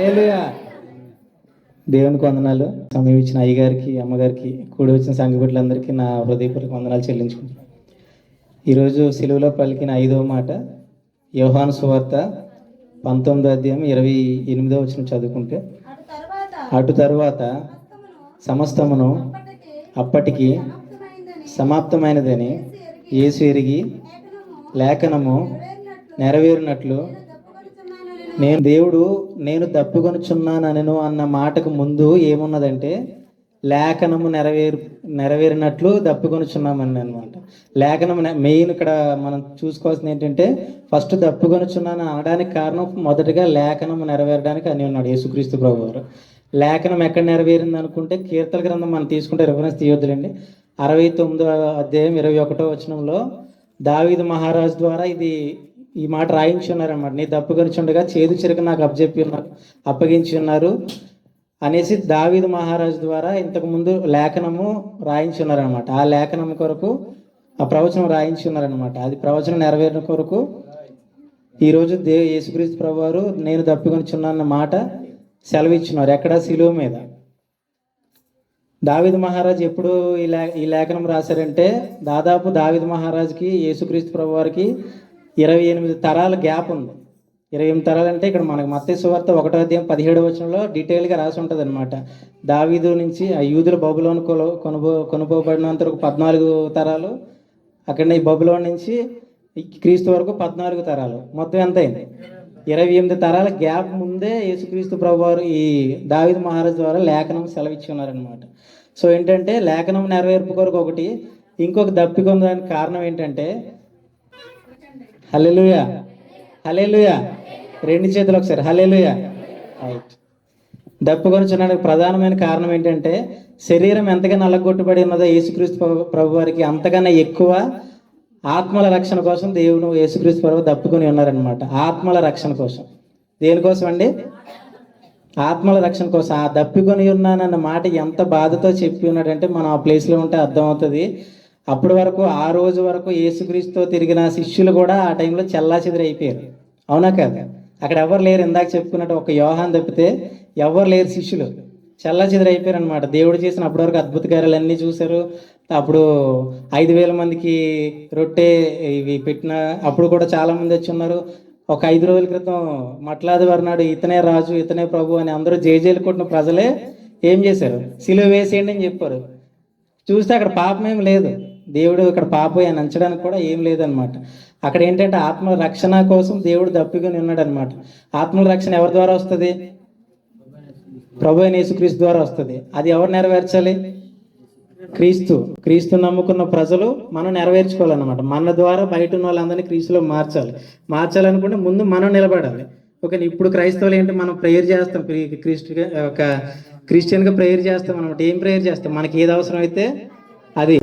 దేవుని దేవునికి వందనాలు. సమయం ఇచ్చిన అయ్యగారికి అమ్మగారికి కూడి వచ్చిన సంఘబిడ్డలందరికీ నా హృదయపూర్వక వందనాలు చెల్లించుకుంటున్నాను. ఈరోజు సిలువలో పలికిన ఐదవ మాట యోహాను సువార్త పంతొమ్మిదో అధ్యాయం ఇరవై ఎనిమిదో వచ్చిన చదువుకుంటే అటు తర్వాత తరువాత సమస్తమును అప్పటికి సమాప్తమైనదని యేసు ఎరిగి లేఖనము నెరవేరినట్లు నేను దేవుడు నేను తప్పుకొనుచున్నానను అన్న మాటకు ముందు ఏమున్నదంటే లేఖనము నెరవేరు నెరవేరినట్లు దప్పుకొనుచున్నామని అనమాట లేఖనం మెయిన్ ఇక్కడ మనం చూసుకోవాల్సింది ఏంటంటే ఫస్ట్ దప్పుకొనుచున్నాను అనడానికి కారణం మొదటగా లేఖనం నెరవేరడానికి అని ఉన్నాడు యేసుక్రీస్తు ప్రభు గారు లేఖనం ఎక్కడ నెరవేరింది అనుకుంటే కీర్తన గ్రంథం మనం తీసుకుంటే రిఫరెన్స్ తీయొద్దులండి. అరవై తొమ్మిదో అధ్యాయం ఇరవై ఒకటో వచనంలో దావీదు మహారాజు ద్వారా ఇది ఈ మాట రాయించి ఉన్నారన్నమాట నీ దప్పుకొనిచుండగా చేదు చిరక నాకు అప్పచెప్పి ఉన్నారు అప్పగించి ఉన్నారు అనేసి దావీదు మహారాజు ద్వారా ఇంతకు ముందు లేఖనము రాయించి ఉన్నారనమాట ఆ లేఖనం కొరకు ఆ ప్రవచనం రాయించి ఉన్నారనమాట అది ప్రవచనం నెరవేరిన కొరకు ఈరోజు దే యేసుక్రీస్తు ప్రభు వారు నేను తప్పికొనిచున్నాన్న మాట సెలవిచ్చున్నారు ఎక్కడ? శిలువ మీద. దావిద్ మహారాజ్ ఎప్పుడు ఈ లే ఈ లేఖనం రాశారంటే దాదాపు దావిద్ మహారాజ్కి యేసుక్రీస్తు ప్రభు వారికి ఇరవై ఎనిమిది తరాల గ్యాప్ ఉంది. ఇరవై ఎనిమిది తరాలు అంటే ఇక్కడ మనకు మత్తే సువార్త ఒకటో అధ్యాయం పదిహేడు వచనంలో డీటెయిల్గా రాసి ఉంటుంది అనమాట దావీదు నుంచి ఆ యూదుల బబులోని కొను కొనుబో కొనుపోబడినంత వరకు పద్నాలుగు తరాలు అక్కడ ఈ బబులోన్ నుంచి క్రీస్తు వరకు పద్నాలుగు తరాలు. మొత్తం ఎంత అయింది? ఇరవై ఎనిమిది తరాల గ్యాప్ ముందే యేసుక్రీస్తు ప్రభు వారు ఈ దావిద్ మహారాజ్ ద్వారా లేఖనం సెలవిచ్చి ఉన్నారనమాట సో ఏంటంటే లేఖనం నెరవేర్పు కొరకు ఒకటి ఇంకొక దప్పికొందానికి కారణం ఏంటంటే హల్లెలూయా. హల్లెలూయా. రెండు చేతులు ఒకసారి. హల్లెలూయా. రైట్ దప్పుకొనిచున్నానికి ప్రధానమైన కారణం ఏంటంటే శరీరం ఎంతగా నల్లగొట్టుబడి ఉన్నదో యేసుక్రీస్తు ప్రభు- ప్రభు వారికి అంతకన్నా ఎక్కువ ఆత్మల రక్షణ కోసం దేవుడు యేసుక్రీస్తు ప్రభు దప్పుకొని ఉన్నారనమాట ఆత్మల రక్షణ కోసం. దేనికోసం అండి ఆత్మల రక్షణ కోసం. ఆ దప్పికొని ఉన్నానన్న మాట ఎంత బాధతో చెప్పి ఉన్నాడంటే మనం ఆ ప్లేస్లో ఉంటే అర్థమవుతుంది. అప్పటి వరకు ఆ రోజు వరకు యేసుక్రీస్తుతో తిరిగిన శిష్యులు కూడా ఆ టైంలో చెల్లా చెదిరైపోయారు అవునా కదా? అక్కడ ఎవరు లేరు. ఇందాక చెప్పుకున్నట్టు ఒక యోహాన్ తప్పితే ఎవరు లేరు శిష్యులు. చల్లా చెదిరైపోయారు అనమాట దేవుడు చేసిన అప్పటి వరకు అద్భుత కార్యాలన్నీ చూశారు. అప్పుడు ఐదు వేల మందికి రొట్టె ఇవి పెట్టిన అప్పుడు కూడా చాలామంది వచ్చి ఉన్నారు. ఒక ఐదు రోజుల క్రితం మట్లాది వారు నాడు ఇతనే రాజు ఇతనే ప్రభు అని అందరూ జేజేలు కొట్టిన ప్రజలే ఏం చేశారు? సిలువ వేసేయండి అని చెప్పారు. చూస్తే అక్కడ పాపం ఏం లేదు. దేవుడు ఇక్కడ పాపం అని అంచడానికి కూడా ఏం లేదనమాట అక్కడ ఏంటంటే ఆత్మల రక్షణ కోసం దేవుడు దప్పికొని ఉన్నాడు అనమాట ఆత్మల రక్షణ ఎవరి ద్వారా వస్తుంది? ప్రభు అయిన యేసుక్రీస్తు ద్వారా వస్తుంది. అది ఎవరు నెరవేర్చాలి? క్రీస్తు. క్రీస్తు నమ్ముకున్న ప్రజలు మనం నెరవేర్చుకోవాలన్నమాట. మన ద్వారా బయట ఉన్న వాళ్ళందరినీ క్రీస్తులో మార్చాలి. మార్చాలనుకుంటే ముందు మనం నిలబడాలి. ఓకే ఇప్పుడు క్రైస్తవులు ఏంటి? మనం ప్రేయర్ చేస్తాం. క్రీ- ఒక క్రిస్టియన్గా ప్రేయర్ చేస్తాం అనమాట ఏం ప్రేయర్ చేస్తాం? మనకి ఏది అవసరం అయితే అది.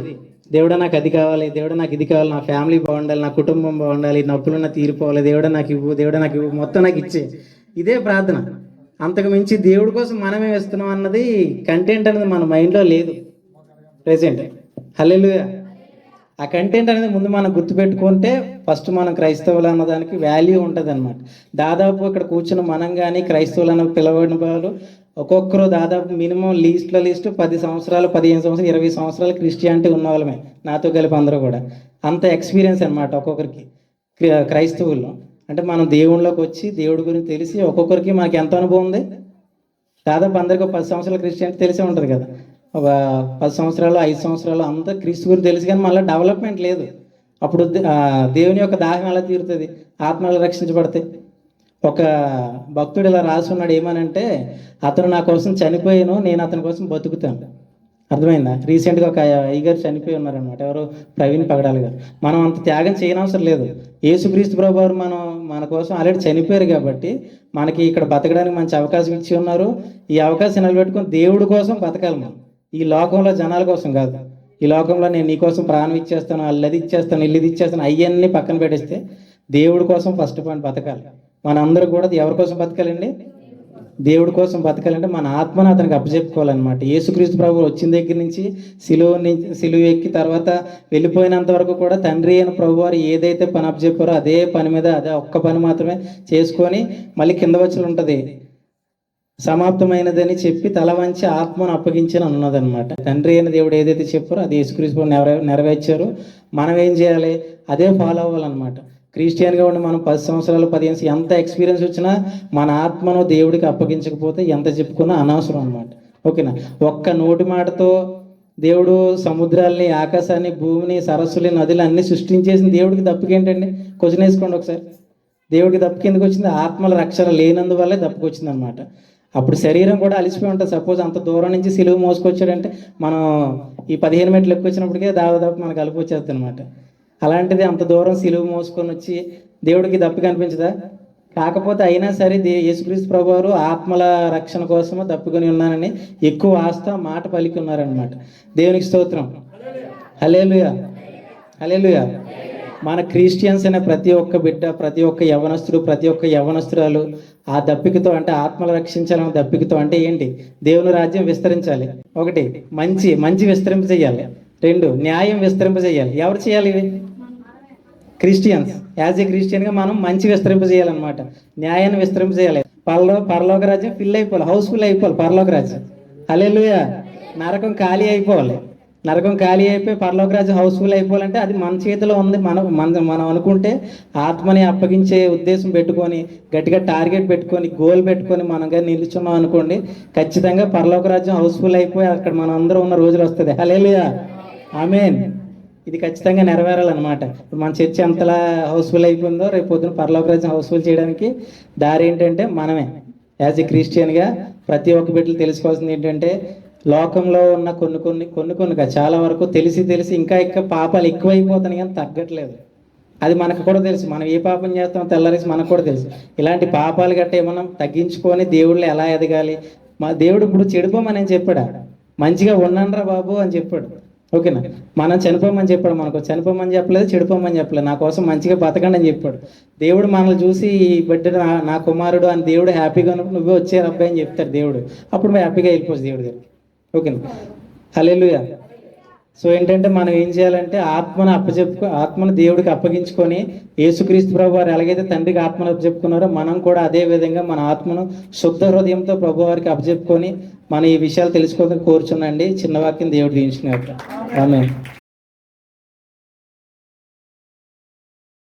దేవుడా నాకు అది కావాలి దేవుడా నాకు ఇది కావాలి నా ఫ్యామిలీ బాగుండాలి నా కుటుంబం బాగుండాలి నొప్పులున్న తీరిపోవాలి దేవుడా నాకు ఇవ్వు దేవుడా నాకు ఇవ్వు మొత్తం నాకు ఇచ్చే. ఇదే ప్రార్థన. అంతకు మించి దేవుడి కోసం మనమే వేస్తున్నాం అన్నది కంటెంట్ అనేది మన మైండ్లో లేదు. ప్రెసెంట్ హల్లెలూయా ఆ కంటెంట్ అనేది ముందు మనం గుర్తుపెట్టుకుంటే ఫస్ట్ మనం క్రైస్తవులు అన్నదానికి వాల్యూ ఉంటుంది అనమాట దాదాపు ఇక్కడ కూర్చున్న మనం కానీ క్రైస్తవులు అన్న పిలవడిన వాళ్ళు ఒక్కొక్కరు దాదాపు మినిమం లీస్ట్లో లీస్ట్ పది సంవత్సరాలు పదిహేను సంవత్సరాలు ఇరవై సంవత్సరాలు క్రిస్టియానిటీ ఉన్న వాళ్ళమే నాతో కలిపి అందరూ కూడా. అంత ఎక్స్పీరియన్స్ అనమాట ఒక్కొక్కరికి క్రైస్తవుల్లో. అంటే మనం దేవుళ్ళకి వచ్చి దేవుడి గురించి తెలిసి ఒక్కొక్కరికి మనకి ఎంత అనుభవం ఉంది? దాదాపు అందరికీ పది సంవత్సరాల క్రిస్టియానిటీ తెలిసే ఉంటుంది కదా. ఒక పది సంవత్సరాలు ఐదు సంవత్సరాలు అంతా క్రీస్తు గురించి తెలుసు కానీ మళ్ళీ డెవలప్మెంట్ లేదు. అప్పుడు దేవుని యొక్క దాహం ఎలా తీరుతుంది? ఆత్మలు రక్షించబడతాయి? ఒక భక్తుడు ఇలా రాసున్నాడు ఏమనంటే అతను నా కోసం చనిపోయాను నేను అతని కోసం బతుకుతాను. అర్థమైందా? రీసెంట్గా ఒక అయ్యగారు చనిపోయి ఉన్నారనమాట ఎవరు ప్రవీణ్ పగడాలి గారు. మనం అంత త్యాగం చేయనవసరం లేదు. యేసుక్రీస్తు ప్రభు గారు మనం మన కోసం ఆల్రెడీ చనిపోయారు కాబట్టి మనకి ఇక్కడ బతకడానికి మంచి అవకాశం ఇచ్చి ఉన్నారు. ఈ అవకాశం నిలబెట్టుకుని దేవుడి కోసం బతకాలి మనం. ఈ లోకంలో జనాల కోసం కాదు. ఈ లోకంలో నేను నీ కోసం ప్రాణం ఇచ్చేస్తాను అల్లది ఇచ్చేస్తాను ఇల్లుది ఇచ్చేస్తాను అవన్నీ పక్కన పెట్టేస్తే దేవుడి కోసం ఫస్ట్ పాయింట్ బతకాలి. మనందరూ కూడా ఎవరి కోసం బతకాలండి. దేవుడి కోసం బతకాలంటే మన ఆత్మను అతనికి అప్పచెప్పుకోవాలన్నమాట. యేసుక్రీస్తు ప్రభు వచ్చిన దగ్గర నుంచి సిలువ నుంచి సిలువ ఎక్కి తర్వాత వెళ్ళిపోయినంత వరకు కూడా తండ్రి అయిన ప్రభు వారు ఏదైతే పని అప్పచెప్పారో అదే పని మీద అదే ఒక్క పని మాత్రమే చేసుకొని మళ్ళీ కింద వచ్చి ఉంటుంది. సమాప్తమైనదని చెప్పి తల వంచి ఆత్మను అప్పగించని అన్నదనమాట తండ్రి అయిన దేవుడు ఏదైతే చెప్పారో అది యేసుక్రీస్తు నెరవే నెరవేర్చారు. మనం ఏం చేయాలి? అదే ఫాలో అవ్వాలన్నమాట. క్రిస్టియన్గా ఉండి మనం పది సంవత్సరాలు పదిహేను ఎంత ఎక్స్పీరియన్స్ వచ్చినా మన ఆత్మను దేవుడికి అప్పగించకపోతే ఎంత చెప్పుకున్నా అనవసరం అనమాట ఓకేనా? ఒక్క నోటి మాటతో దేవుడు సముద్రాల్ని ఆకాశాన్ని భూమిని సరస్సుని నదులు అన్ని సృష్టించేసిన దేవుడికి దప్పుకేంటండి? క్వశ్చన్ వేసుకోండి ఒకసారి. దేవుడికి దప్పుకి ఎందుకు వచ్చింది? ఆత్మల రక్షణ లేనందువల్లే దప్పుకొచ్చింది అనమాట అప్పుడు శరీరం కూడా అలిసిపోయి ఉంటుంది. సపోజ్ అంత దూరం నుంచి సిలువు మోసుకొచ్చాడంటే మనం ఈ పదిహేను మెట్లు ఎక్కువ వచ్చినప్పటికే దాదాపు మనకు కలిపి వచ్చేస్తుంది అనమాట అలాంటిది అంత దూరం సిలువు మోసుకొని వచ్చి దేవుడికి దప్పి కనిపించదా కాకపోతే అయినా సరే దే యేసుక్రీస్తు ప్రభు వారు ఆత్మల రక్షణ కోసము తప్పుకొని ఉన్నానని ఎక్కువ ఆస్థ మాట పలికి ఉన్నారనమాట దేవునికి స్తోత్రం. హలేలుయా హలేలుయా మన క్రిస్టియన్స్ అనే ప్రతి ఒక్క బిడ్డ ప్రతి ఒక్క యవనస్తుడు ప్రతి ఒక్క యవనస్తురాలు ఆ దప్పికతో అంటే ఆత్మలు రక్షించాలన్న దప్పికతో అంటే ఏంటి? దేవుని రాజ్యం విస్తరించాలి. ఒకటి మంచి మంచి విస్తరింప చేయాలి రెండు న్యాయం విస్తరింప చేయాలి ఎవరు చేయాలి ఇవి క్రిస్టియన్స్. యాజ్ ఏ క్రిస్టియన్గా మనం మంచి విస్తరింపజేయాలన్నమాట న్యాయాన్ని విస్తరింపజేయాలి పరలో పరలోక రాజ్యం ఫిల్ అయిపోవాలి. హౌస్ఫుల్ అయిపోవాలి పరలోక రాజ్యం. అలెలుయ నరకం ఖాళీ అయిపోవాలి. నరకం ఖాళీ అయిపోయి పరలోక రాజ్యం హౌస్ఫుల్ అయిపోవాలంటే అది మన చేతిలో ఉంది. మనం మన మనం అనుకుంటే ఆత్మని అప్పగించే ఉద్దేశం పెట్టుకొని గట్టిగా టార్గెట్ పెట్టుకొని గోల్ పెట్టుకొని మనంగా నిలుచున్నాం అనుకోండి ఖచ్చితంగా పరలోక రాజ్యం హౌస్ఫుల్ అయిపోయి అక్కడ మనం అందరం ఉన్న రోజులు వస్తుంది. హలేలుయా మీన్ ఇది ఖచ్చితంగా నెరవేరాలన్నమాట. ఇప్పుడు మన చర్చ ఎంతలా హౌస్ఫుల్ అయిపోయిందో రేపు పొద్దున పరలోక రాజ్యం హౌస్ఫుల్ చేయడానికి దారి ఏంటంటే మనమే. యాజ్ ఎ క్రిస్టియన్గా ప్రతి ఒక్క బిడ్డలు తెలుసుకోవాల్సింది ఏంటంటే లోకంలో ఉన్న కొన్ని కొన్ని కొన్ని కొన్ని చాలా వరకు తెలిసి తెలిసి ఇంకా ఇంకా పాపాలు ఎక్కువైపోతున్నాయి కానీ తగ్గట్లేదు. అది మనకు కూడా తెలుసు. మనం ఏ పాపం చేస్తామో తెల్లరేసి మనకు కూడా తెలుసు. ఇలాంటి పాపాలు గట్ట ఏమన్నా తగ్గించుకొని దేవుళ్ళు ఎలా ఎదగాలి? మా దేవుడు ఇప్పుడు చెడిపోమని చెప్పాడు? మంచిగా ఉండండిరా బాబు అని చెప్పాడు. ఓకేనా? మనం చనిపోమని చెప్పాడు మనకు. చనిపోమని చెప్పలేదు చెడిపోమని చెప్పలేదు. నా కోసం మంచిగా బతకండి అని చెప్పాడు. దేవుడు మనల్ని చూసి బిడ్డ నా నా కుమారుడు అని దేవుడు హ్యాపీగా ఉన్నప్పుడు నువ్వే వచ్చే అబ్బాయి అని చెప్తాడు దేవుడు. అప్పుడు హ్యాపీగా వెళ్ళిపోవచ్చు దేవుడి దగ్గరికి. ఓకేనా? హలేలుయా సో ఏంటంటే మనం ఏం చేయాలంటే ఆత్మను అప్పచెప్పుకు ఆత్మను దేవుడికి అప్పగించుకొని యేసుక్రీస్తు ప్రభు వారు ఎలాగైతే తండ్రికి ఆత్మను అప్పచెప్పుకున్నారో మనం కూడా అదే విధంగా మన ఆత్మను శుద్ధ హృదయంతో ప్రభు వారికి అప్పచెప్పుకొని మన ఈ విషయాలు తెలుసుకోవడానికి కోరుచున్నాండి చిన్న వాక్యం దేవుడు దీవించినట్టు ఆమె